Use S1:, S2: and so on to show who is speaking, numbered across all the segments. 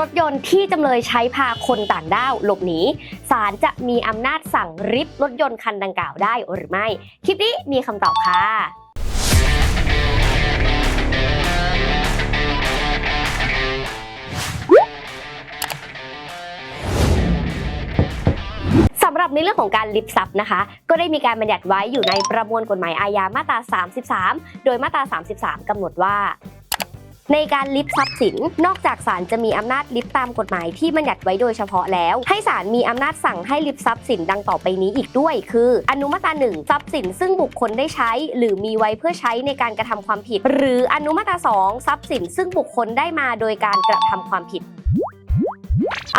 S1: รถยนต์ที่จำเลยใช้พาคนต่างด้าวหลบหนีศาลจะมีอำนาจสั่งริบรถยนต์คันดังกล่าวได้หรือไม่ คลิปนี้มีคำตอบค่ะสำหรับในเรื่องของการลิบทรัพย์นะคะ ก็ได้มีการบัญญัติไว้อยู่ในประมวลกฎหมายอาญามาตรา 33 โดยมาตรา 33กำหนดว่า ในการลิฟทรัพย์สิน นอกจากศาลจะมีอำนาจลิฟตามกฎหมายที่บัญญัติไว้โดยเฉพาะแล้ว ให้ศาลมีอำนาจสั่งให้ลิฟทรัพย์สินดังต่อไปนี้อีกด้วย คือ อนุมาตราหนึ่งทรัพย์สินซึ่งบุคคลได้ใช้ หรือมีไว้เพื่อใช้ในการกระทำความผิด หรืออนุมาตราสองทรัพย์สินซึ่งบุคคลได้มาโดยการกระทำความผิด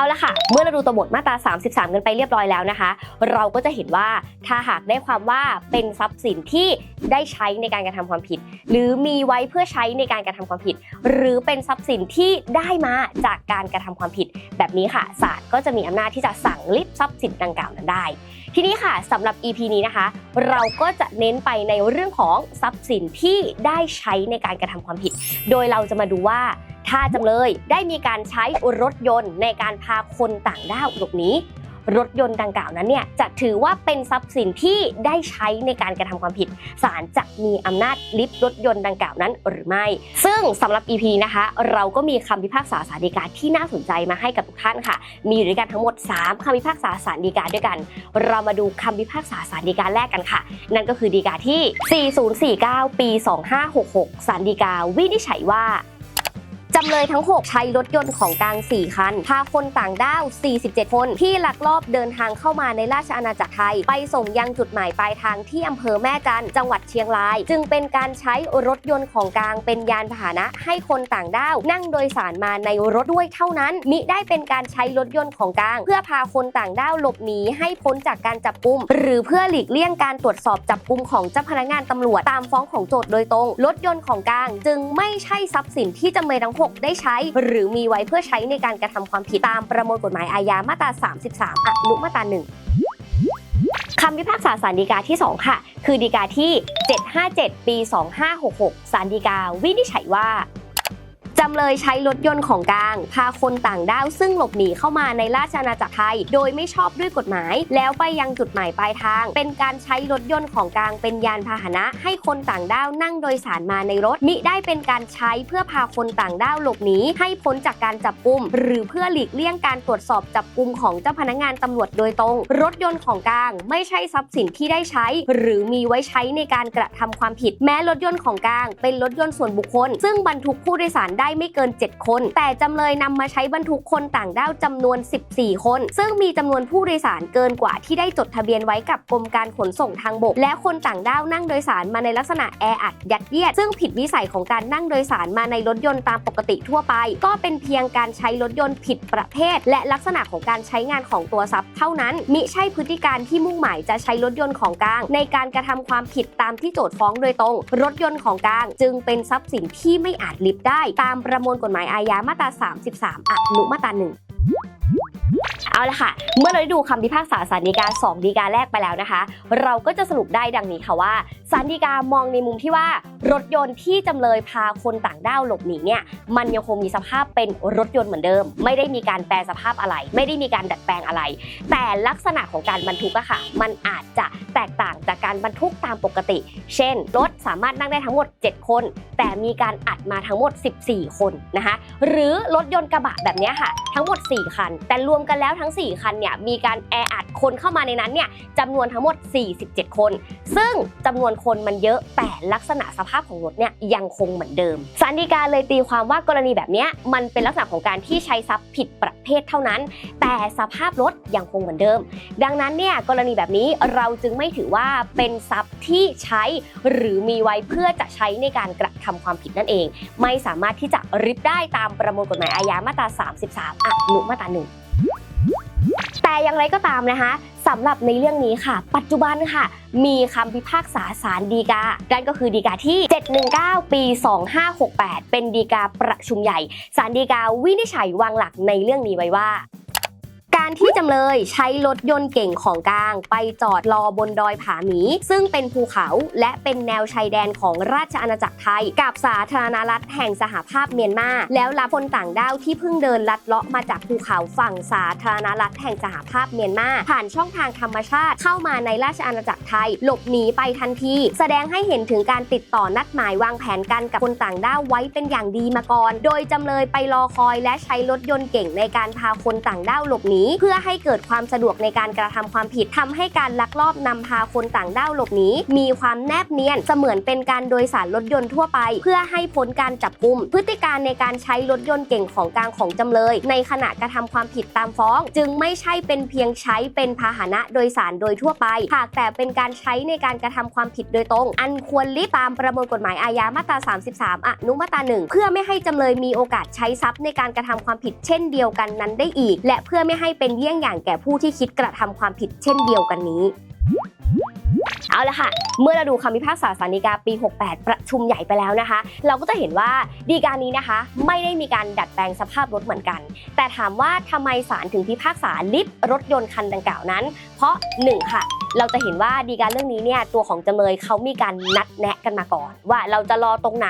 S1: เอาละค่ะ เมื่อเราดูตัวบทมาตรา 33 กันไปเรียบร้อยแล้วนะคะ เราก็จะเห็นว่าถ้าหากได้ความว่าเป็นทรัพย์สินที่ได้ใช้ในการกระทำความผิด หรือมีไว้เพื่อใช้ในการกระทำความผิด หรือเป็นทรัพย์สินที่ได้มาจากการกระทำความผิด แบบนี้ค่ะศาลก็จะมีอำนาจที่จะสั่งลิบทรัพย์สินดังกล่าวนั้นได้ ทีนี้ค่ะสำหรับ EP นี้นะคะ เราก็จะเน้นไปในเรื่องของทรัพย์สินที่ได้ใช้ในการกระทำความผิด โดยเราจะมาดูว่า ถ้าจำเลยได้มีการใช้รถยนต์ในการพาคนต่างด้าวหลบหนีรถยนต์ดังกล่าวนั้นเนี่ยจะถือว่าเป็นทรัพย์สินที่ได้ใช้ในการกระทำความผิดศาลจะมีอำนาจลิบรถยนต์ดังกล่าวนั้นหรือไม่ ซึ่งสำหรับ EP นะคะ เราก็มีคำพิพากษาศาลฎีกาที่น่าสนใจมาให้กับทุกท่านค่ะ มีอยู่ด้วยกันทั้งหมด 3คำพิพากษาศาลฎีกาด้วยกัน เรามาดูคำพิพากษาศาลฎีกาแรกกันค่ะ นั่นก็คือฎีกาที่ 4049 ปี 2566ศาลฎีกาวินิจฉัยว่า จำเลยทั้ง 6 ใช้รถยนต์ของกลาง 4 คัน พาคนต่างด้าว 47 คน ที่ลักลอบเดินทางเข้ามาในราชอาณาจักรไทย ไปส่งยังจุดหมายปลายทางที่อำเภอแม่จันจังหวัดเชียงราย จึงเป็นการใช้รถยนต์ของกลางเป็นยานพาหนะ ให้คนต่างด้าวนั่งโดยสารมาในรถด้วยเท่านั้น มิได้เป็นการใช้รถยนต์ของกลาง เพื่อพาคนต่างด้าวหลบหนีให้พ้นจากการจับกุม หรือเพื่อหลีกเลี่ยงการตรวจสอบจับกุมของเจ้าพนักงานตำรวจตามฟ้องของโจทย์โดยตรง รถยนต์ของกลาง จึงไม่ใช่ทรัพย์สินที่จำเลยทั้ง6 ได้ใช้ หรือมีไว้เพื่อใช้ในการกระทำความผิดตามประมวลกฎหมายอาญามาตรา 33 อนุมาตรา1คำพิพากษาสารดีกาที่ 2 ค่ะ คือดีกาที่ 757 ปี 2566 สารดีกาวินิจฉัยว่า จำเลยใช้รถยนต์ของกลาง พาคนต่างด้าวซึ่งหลบหนีเข้ามาในราชอาณาจักรไทย โดยไม่ชอบด้วยกฎหมาย แล้วไปยังจุดหมายปลายทาง เป็นการใช้รถยนต์ของกลางเป็นยานพาหนะ ให้คนต่างด้าวนั่งโดยสารมาในรถ มิได้เป็นการใช้เพื่อพาคนต่างด้าวหลบหนีให้พ้นจากการจับกุม หรือเพื่อหลีกเลี่ยงการตรวจสอบจับกุมของเจ้าพนักงานตำรวจโดยตรง รถยนต์ของกลางไม่ใช่ทรัพย์สินที่ได้ใช้ หรือมีไว้ใช้ในการกระทำความผิด แม้รถยนต์ของกลาง เป็นรถยนต์ส่วนบุคคล ซึ่งบรรทุกผู้โดยสารได้ไม่เกิน 7 คน แต่จำเลยนำมาใช้บรรทุกคนต่างด้าวจำนวน 14 คน ซึ่งมีจำนวนผู้โดยสารเกินกว่าที่ได้จดทะเบียนไว้กับกรมการขนส่งทางบก และคนต่างด้าวนั่งโดยสารมาในลักษณะแออัดยัดเยียด ซึ่งผิดวิสัยของการนั่งโดยสารมาในรถยนต์ตามปกติทั่วไป ก็เป็นเพียงการใช้รถยนต์ผิดประเภท และลักษณะของการใช้งานของตัวทรัพย์เท่านั้น มิใช่พฤติการที่มุ่งหมายจะใช้รถยนต์ของกลาง ในการกระทำความผิดตามที่โจทย์ฟ้องโดยตรง รถยนต์ของกลาง จึงเป็นทรัพย์สินที่ไม่อาจลิบได้ตามประมวลกฎหมายอาญามาตรา 33 อนุมาตรา1 เอาละค่ะ เมื่อเราได้ดูคำพิพากษาสารดีกา2ดีกาแรกไปแล้วนะคะ เราก็จะสรุปได้ดังนี้ค่ะว่าสารดีกามองในมุมที่ว่ารถยนต์ที่จำเลยพาคนต่างด้าวหลบหนีเนี่ยมันยังคงมีสภาพเป็นรถยนต์เหมือนเดิม ไม่ได้มีการแปลสภาพอะไร ไม่ได้มีการดัดแปลงอะไร แต่ลักษณะของการบรรทุกอะค่ะ มันอาจจะแตกต่างจากการบรรทุกตามปกติ เช่น รถสามารถนั่งได้ทั้งหมด 7 คน แต่มีการอัดมาทั้งหมด 14 คนนะคะ หรือรถยนต์กระบะแบบนี้ค่ะ ทั้งหมด 4 คัน แต่รวมกันแล้วทั้ง 4 คันเนี่ยมีการแออัดคนเข้ามาในนั้นเนี่ยจำนวนทั้งหมด 47 คน ซึ่งจำนวนคนมันเยอะแต่ลักษณะสภาพของรถเนี่ยยังคงเหมือนเดิมสารดีกาเลยตีความว่ากรณีแบบนี้มันเป็นลักษณะของการที่ใช้ทรัพย์ผิดประเภทเท่านั้น แต่สภาพรถยังคงเหมือนเดิม ดังนั้นเนี่ยกรณีแบบนี้เราจึงไม่ถือว่าเป็นทรัพย์ที่ใช้หรือมีไว้เพื่อจะใช้ในการกระทำความผิดนั่นเอง ไม่สามารถที่จะริบได้ตามประมวลกฎหมายอาญามาตรา 33อนุมาตราหนึ่ง แต่อย่างไรก็ตามนะคะสำหรับในเรื่องนี้ค่ะ ปัจจุบันค่ะ มีคำพิพากษาศาลดีกานั่นก็คือดีกาที่ 719 ปี 2568 เป็นดีกาประชุมใหญ่ศาลดีกาวินิจฉัยวางหลักในเรื่องนี้ไว้ว่า การที่จำเลยใช้รถยนต์เก่งของกลาง ไปจอดรอบนดอยผาหมี ซึ่งเป็นภูเขาและเป็นแนวชายแดนของราชอาณาจักรไทย กับสาธารณรัฐแห่งสหภาพเมียนมา แล้วรับคนต่างด้าวที่เพิ่งเดินลัดเลาะมาจากภูเขาฝั่งสาธารณรัฐแห่งสหภาพเมียนมา ผ่านช่องทางธรรมชาติเข้ามาในราชอาณาจักรไทย หลบหนีไปทันที แสดงให้เห็นถึงการติดต่อนัดหมายวางแผนกันกับคนต่างด้าวไว้เป็นอย่างดีมาก่อน โดยจำเลยไปรอคอยและใช้รถยนต์เก่งในการพาคนต่างด้าวหลบหนีเพื่อให้เกิดความสะดวกในการกระทำความผิดทำให้การลักลอบนำพาคนต่างด้าวหลบหนีมีความแนบเนียนเสมือนเป็นการโดยสารรถยนต์ทั่วไป เพื่อให้พ้นการจับกุม พฤติการในการใช้รถยนต์เก่งของกลางของจำเลย ในขณะกระทำความผิดตามฟ้อง จึงไม่ใช่เป็นเพียงใช้เป็นพาหนะโดยสารโดยทั่วไป หากแต่เป็นการใช้ในการกระทำความผิดโดยตรง อันควรลิบตามประมวลกฎหมายอาญามาตรา 33 อนุมาตราหนึ่งเพื่อไม่ให้จำเลยมีโอกาสใช้ทรัพย์ในการกระทำความผิดเช่นเดียวกันนั้นได้อีก และเพื่อไม่ให้เป็นเยี่ยงอย่างแก่ผู้ที่คิดกระทำความผิดเช่นเดียวกันนี้เอาละค่ะ เมื่อเราดูคำพิพากษาสารดีกาปี 68 ประชุมใหญ่ไปแล้วนะคะ เราก็จะเห็นว่าดีกานี้นะคะ ไม่ได้มีการดัดแปลงสภาพรถเหมือนกัน แต่ถามว่าทำไมศาลถึงพิพากษาลิฟต์รถยนต์คันดังกล่าวนั้น เพราะ 1 ค่ะ เราจะเห็นว่าดีการเรื่องนี้เนี่ยตัวของจำเลยเขามีการนัดแนะกันมาก่อน ว่าเราจะรอตรงไหน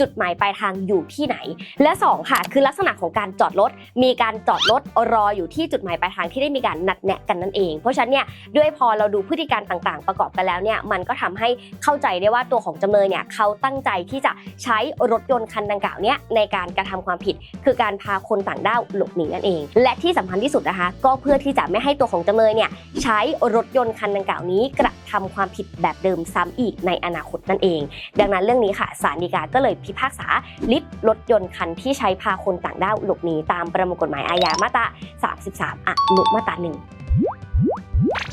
S1: จุดหมายปลายทางอยู่ที่ไหน และ2ค่ะคือลักษณะของการจอดรถมีการจอดรถรออยู่ที่จุดหมายปลายทางที่ได้มีการนัดแนะกันนั่นเอง เพราะฉะนั้นเนี่ยด้วยพอเราดูพฤติการต่างๆ ประกอบกันแล้วเนี่ยมันก็ทำให้เข้าใจได้ว่าตัวของจำเลยเนี่ยเขาตั้งใจที่จะใช้รถยนต์คันดังกล่าวเนี่ยในการกระทำความผิด คือการพาคนต่างด้าวหลบหนีนั่นเอง และที่สำคัญที่สุดนะคะ ก็เพื่อที่จะไม่ให้ตัวของจำเลยเนี่ยใช้รถยนต์คันดังกล่าวนี้กระทำความผิดแบบเดิมซ้ำอีกในอนาคตนั่นเอง ดังนั้นเรื่องนี้ค่ะศาลฎีกาก็เลยพิพากษาลิฟรถยนต์คันที่ใช้พาคนต่างด้าวหลบหนีตามประมวลกฎหมายอาญามาตรา 33 อนุมาตราหนึ่ง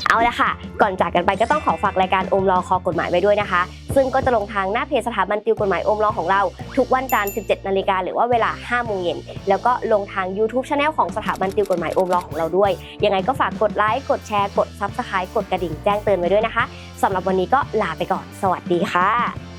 S1: เอาละค่ะ ก่อนจากกันไปก็ต้องขอฝากรายการโอมรอคอกฎหมายไว้ด้วยนะคะ ซึ่งก็จะลงทางหน้าเพจสถาบันติวกฎหมายโอมรอของเรา ทุกวันจันทร์ 17 นาฬิกาหรือว่าเวลา 5 โมงเย็น แล้วก็ลงทาง YouTube c h anel ของสถาบันติวกฎหมายโอมรอของเราด้วย ยังไงก็ฝากกดไลค์กดแชร์กด Subscribe กดกระดิ่งแจ้งเตือนไว้ด้วยนะคะสำหรับวันนี้ก็ลาไปก่อน สวัสดีค่ะ